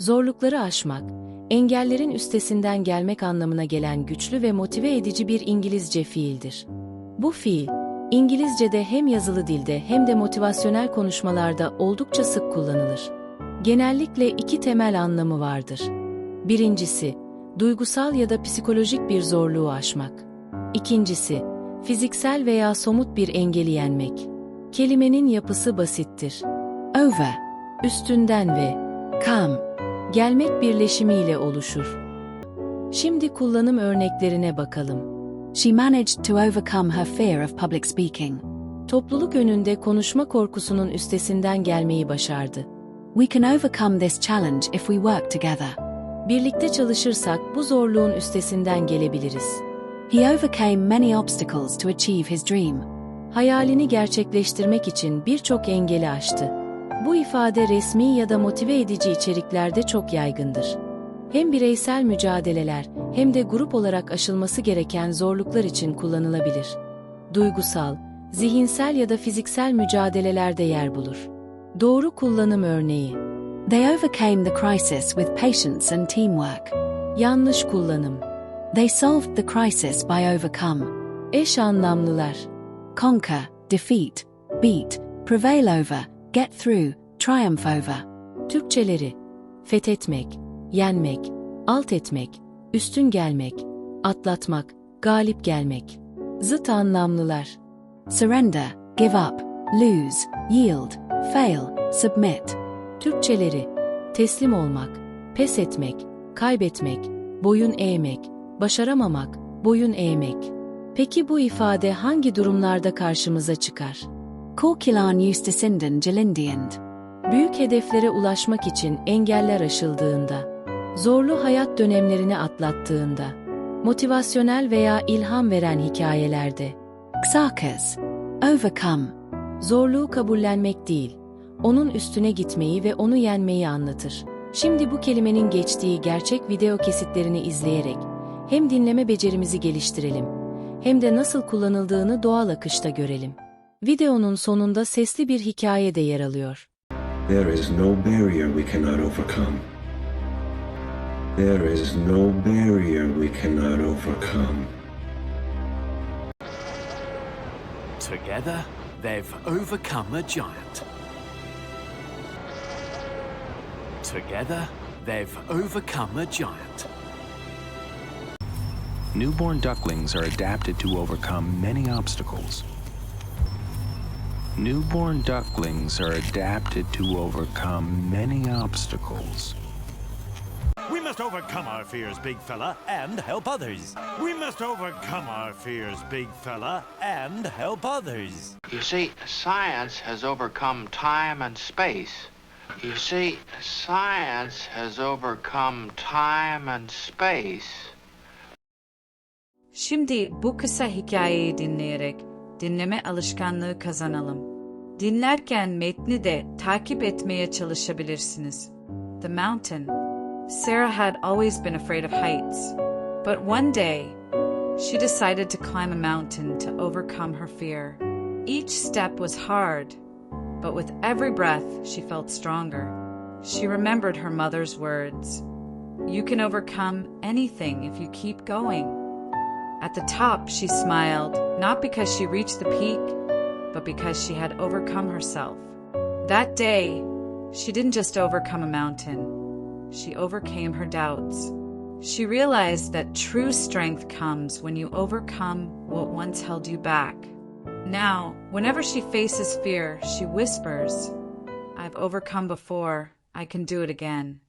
Zorlukları aşmak, engellerin üstesinden gelmek anlamına gelen güçlü ve motive edici bir İngilizce fiildir. Bu fiil, İngilizce'de hem yazılı dilde hem de motivasyonel konuşmalarda oldukça sık kullanılır. Genellikle iki temel anlamı vardır. Birincisi, duygusal ya da psikolojik bir zorluğu aşmak. İkincisi, fiziksel veya somut bir engeli yenmek. Kelimenin yapısı basittir. Over, üstünden ve come, gelmek birleşimiyle oluşur. Şimdi kullanım örneklerine bakalım. She managed to overcome her fear of public speaking. Topluluk önünde konuşma korkusunun üstesinden gelmeyi başardı. We can overcome this challenge if we work together. Birlikte çalışırsak bu zorluğun üstesinden gelebiliriz. He overcame many obstacles to achieve his dream. Hayalini gerçekleştirmek için birçok engeli aştı. Bu ifade resmi ya da motive edici içeriklerde çok yaygındır. Hem bireysel mücadeleler hem de grup olarak aşılması gereken zorluklar için kullanılabilir. Duygusal, zihinsel ya da fiziksel mücadelelerde yer bulur. Doğru kullanım örneği. They overcame the crisis with patience and teamwork. Yanlış kullanım. They solved the crisis by overcome. Eş anlamlılar. Conquer, defeat, beat, prevail over, get through, triumph over. Türkçeleri fethetmek, yenmek, alt etmek, üstün gelmek, atlatmak, galip gelmek. Zıt anlamlılar. Surrender, give up, lose, yield, fail, submit. Türkçeleri teslim olmak, pes etmek, kaybetmek, boyun eğmek, başaramamak, boyun eğmek. Peki bu ifade hangi durumlarda karşımıza çıkar? Korkilan Justicinden Gelindiend. Büyük hedeflere ulaşmak için engeller aşıldığında, zorlu hayat dönemlerini atlattığında, motivasyonel veya ilham veren hikayelerde, Xarkas. Overcome. zorluğu kabullenmek değil, onun üstüne gitmeyi ve onu yenmeyi anlatır. Şimdi bu kelimenin geçtiği gerçek video kesitlerini izleyerek hem dinleme becerimizi geliştirelim hem de nasıl kullanıldığını doğal akışta görelim. Videonun sonunda sesli bir hikaye de yer alıyor. There is no barrier we cannot overcome. There is no barrier we cannot overcome. Together, they've overcome a giant. Together, they've overcome a giant. Newborn ducklings are adapted to overcome many obstacles. Newborn ducklings are adapted to overcome many obstacles. We must overcome our fears, big fella, and help others. We must overcome our fears, big fella, and help others. You see, science has overcome time and space. You see, science has overcome time and space. Şimdi bu kısa hikayeyi dinleyerek dinleme alışkanlığı kazanalım. Dinlerken metni de takip etmeye çalışabilirsiniz. The Mountain Sarah had always been afraid of heights, but one day she decided to climb a mountain to overcome her fear. Each step was hard, but with every breath she felt stronger. She remembered her mother's words You can overcome anything if you keep going. At the top, she smiled, not because she reached the peak, but because she had overcome herself. That day, she didn't just overcome a mountain, she overcame her doubts. She realized that true strength comes when you overcome what once held you back. Now, whenever she faces fear, she whispers, I've overcome before, I can do it again.